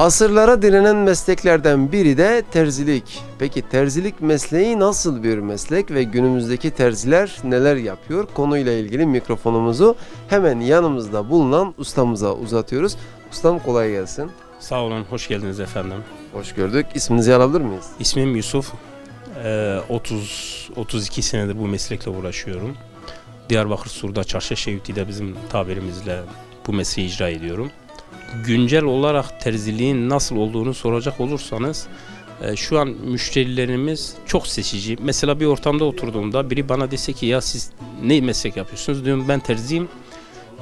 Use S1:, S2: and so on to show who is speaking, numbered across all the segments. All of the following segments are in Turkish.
S1: Asırlara direnen mesleklerden biri de terzilik. Peki terzilik mesleği nasıl bir meslek ve günümüzdeki terziler neler yapıyor? Konuyla ilgili mikrofonumuzu hemen yanımızda bulunan ustamıza uzatıyoruz. Ustam kolay gelsin.
S2: Sağ olun, hoş geldiniz efendim.
S1: Hoş gördük. İsminizi alabilir miyiz?
S2: İsmim Yusuf. Ee, 30 32 senedir bu meslekle uğraşıyorum. Diyarbakır Sur'da Çarşı Şehitli'de bizim tabirimizle bu mesleği icra ediyorum. Güncel olarak terziliğin nasıl olduğunu soracak olursanız e, şu an müşterilerimiz çok seçici. Mesela bir ortamda oturduğumda biri bana dese ki ya siz ne meslek yapıyorsunuz? Diyorum ben terziyim.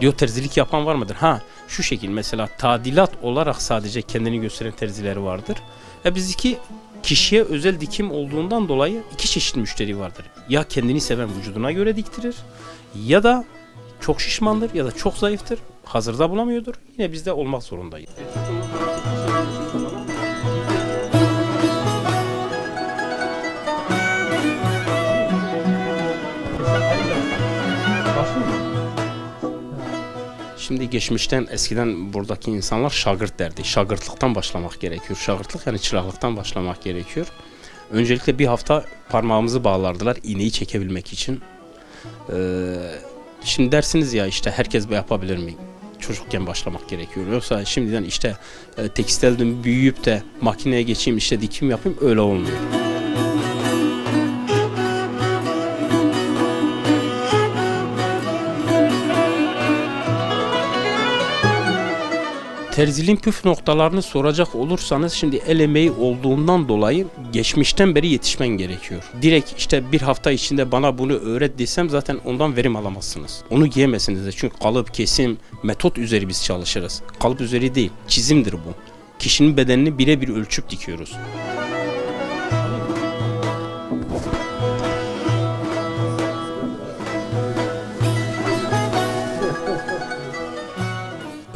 S2: Diyor terzilik yapan var mıdır? Ha şu şekil mesela tadilat olarak sadece kendini gösteren terzileri vardır. E biz iki kişiye özel dikim olduğundan dolayı iki çeşit müşteri vardır. Ya kendini seven vücuduna göre diktirir ya da çok şişmandır ya da çok zayıftır. Hazırda bulamıyordur. Yine bizde olmak zorundayız. Şimdi geçmişten eskiden buradaki insanlar şagırt derdi. Şagırtlıktan başlamak gerekiyor. Şagırtlık yani çıraklıktan başlamak gerekiyor. Öncelikle bir hafta parmağımızı bağlardılar iğneyi çekebilmek için. Ee, şimdi dersiniz ya işte herkes bu yapabilir mi? Çocukken başlamak gerekiyor. Yoksa şimdiden işte e, tekstilden büyüyüp de makineye geçeyim işte dikim yapayım öyle olmuyor. Terziliğin püf noktalarını soracak olursanız şimdi el emeği olduğundan dolayı geçmişten beri yetişmen gerekiyor. Direkt işte bir hafta içinde bana bunu öğret desem zaten ondan verim alamazsınız. Onu giyemezsiniz de çünkü kalıp, kesim, metot üzeri biz çalışırız. Kalıp üzeri değil, çizimdir bu. Kişinin bedenini birebir ölçüp dikiyoruz.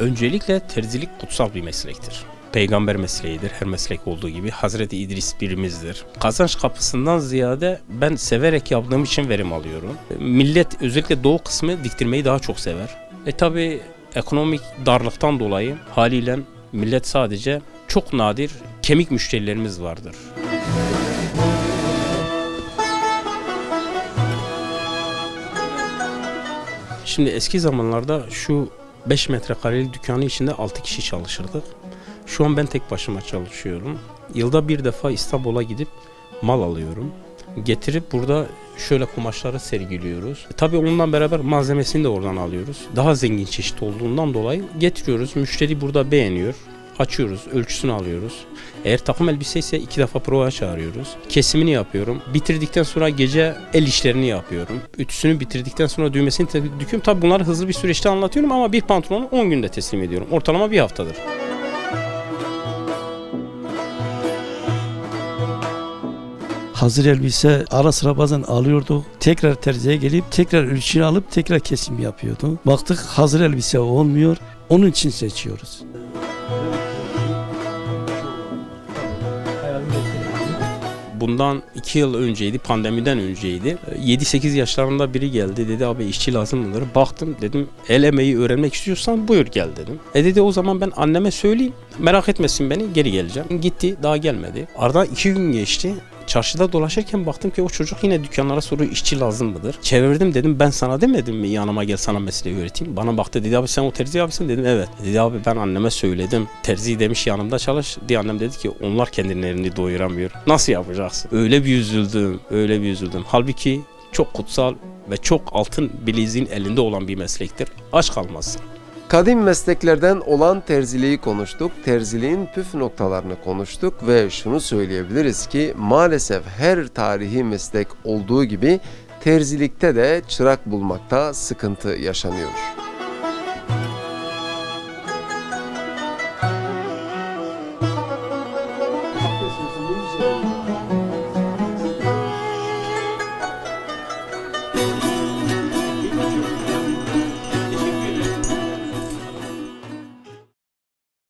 S2: Öncelikle terzilik kutsal bir meslektir. Peygamber mesleğidir her meslek olduğu gibi. Hazreti İdris birimizdir. Kazanç kapısından ziyade ben severek yaptığım için verim alıyorum. Millet özellikle doğu kısmı diktirmeyi daha çok sever. E tabi ekonomik darlıktan dolayı haliyle millet sadece çok nadir kemik müşterilerimiz vardır. Şimdi eski zamanlarda şu 5 metrekarelik dükkanı içinde 6 kişi çalışırdık. Şu an ben tek başıma çalışıyorum. Yılda bir defa İstanbul'a gidip mal alıyorum. Getirip burada şöyle kumaşları sergiliyoruz. E, tabii onunla beraber malzemesini de oradan alıyoruz. Daha zengin çeşit olduğundan dolayı getiriyoruz. Müşteri burada beğeniyor. Açıyoruz, ölçüsünü alıyoruz. Eğer takım elbise ise iki defa provaya çağırıyoruz. Kesimini yapıyorum. Bitirdikten sonra gece el işlerini yapıyorum. Ütüsünü bitirdikten sonra düğmesini düküyorum. Tabii bunları hızlı bir süreçte anlatıyorum ama bir pantolonu 10 günde teslim ediyorum. Ortalama bir haftadır.
S3: Hazır elbise ara sıra bazen alıyorduk. Tekrar terziye gelip tekrar ölçüyü alıp tekrar kesim yapıyordu. Baktık hazır elbise olmuyor. Onun için seçiyoruz.
S2: Bundan 2 yıl önceydi, pandemiden önceydi. 7-8 yaşlarında biri geldi dedi abi işçi lazım mıdır? Baktım dedim el emeği öğrenmek istiyorsan buyur gel dedim. E dedi o zaman ben anneme söyleyeyim merak etmesin beni geri geleceğim. Gitti daha gelmedi. Aradan 2 gün geçti. Çarşıda dolaşırken baktım ki o çocuk yine dükkanlara soruyor işçi lazım mıdır? Çevirdim dedim ben sana demedim mi yanıma gel sana mesleği öğreteyim. Bana baktı dedi abi sen o terzi abisin dedim evet. Dedi abi ben anneme söyledim. Terzi demiş yanımda çalış. Diye annem dedi ki onlar kendilerini doyuramıyor. Nasıl yapacaksın? Öyle bir üzüldüm. Öyle bir üzüldüm. Halbuki çok kutsal ve çok altın bileziğin elinde olan bir meslektir. Aç kalmazsın.
S1: Kadim mesleklerden olan terziliği konuştuk. Terziliğin püf noktalarını konuştuk ve şunu söyleyebiliriz ki maalesef her tarihi meslek olduğu gibi terzilikte de çırak bulmakta sıkıntı yaşanıyor.